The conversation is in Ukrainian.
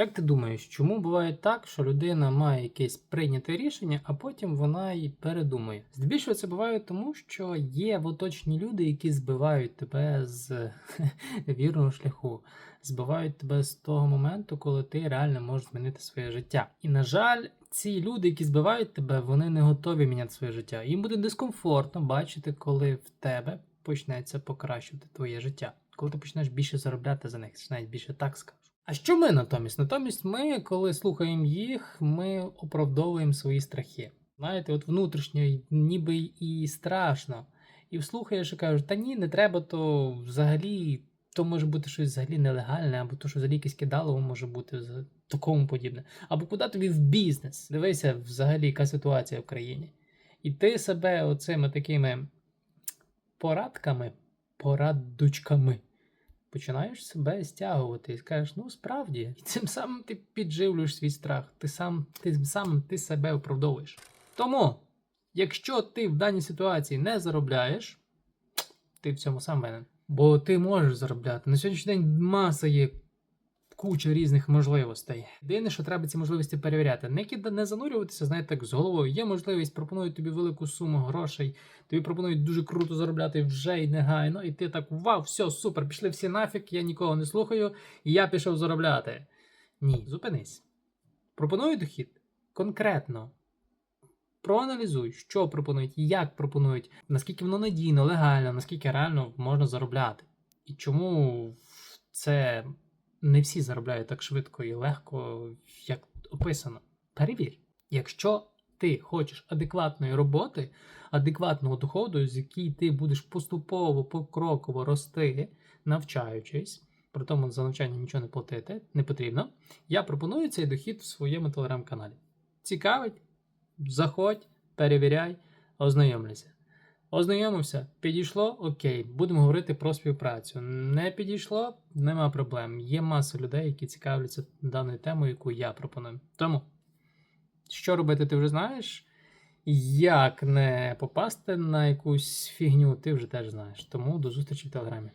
Як ти думаєш, чому буває так, що людина має якесь прийняте рішення, а потім вона й передумає? Здебільшого це буває тому, що є в оточенні люди, які збивають тебе з вірного шляху, збивають тебе з того моменту, коли ти реально можеш змінити своє життя. І на жаль, ці люди, які збивають тебе, вони не готові міняти своє життя. Їм буде дискомфортно бачити, коли в тебе почнеться покращувати твоє життя. Коли ти почнеш більше заробляти за них, навіть більше так скажу. А що ми натомість? Натомість ми, коли слухаємо їх, ми оправдовуємо свої страхи. Знаєте, от внутрішньо ніби і страшно. І вслухаєш і кажеш, та ні, не треба, то взагалі, то може бути щось взагалі нелегальне, або то, що взагалі якесь кидалово може бути такому подібне. Або куди тобі в бізнес? Дивися, взагалі, яка ситуація в країні. І ти себе оцими такими порадками, порадочками починаєш себе стягувати і скажеш, ну справді, і цим самим ти підживлюєш свій страх, ти сам тим самим ти себе оправдовуєш. Тому, якщо ти в даній ситуації не заробляєш, ти в цьому сам винен. Бо ти можеш заробляти. На сьогоднішній день маса є куча різних можливостей. Єдине, що треба ці можливості перевіряти. Не кида не занурюватися, знаєте, так з головою. Є можливість, пропонують тобі велику суму грошей, тобі пропонують дуже круто заробляти вже й негайно, і ти так вау, все, супер, пішли всі нафіг, я нікого не слухаю, і я пішов заробляти. Ні, зупинись. Пропоную дохід конкретно. Проаналізуй, що пропонують, як пропонують, наскільки воно надійно, легально, наскільки реально можна заробляти. І чому це не всі заробляють так швидко і легко, як описано. Перевір. Якщо ти хочеш адекватної роботи, адекватного доходу, з який ти будеш поступово, покроково рости, навчаючись, при тому за навчання нічого не платити, не потрібно. Я пропоную цей дохід в своєму телеграм-каналі. Цікавить? Заходь, перевіряй, ознайомлюся. Ознайомився, підійшло, окей, будемо говорити про співпрацю. Не підійшло, нема проблем. Є маса людей, які цікавляться даною темою, яку я пропоную. Тому, що робити, ти вже знаєш. Як не попасти на якусь фігню, ти вже теж знаєш. Тому до зустрічі в телеграмі.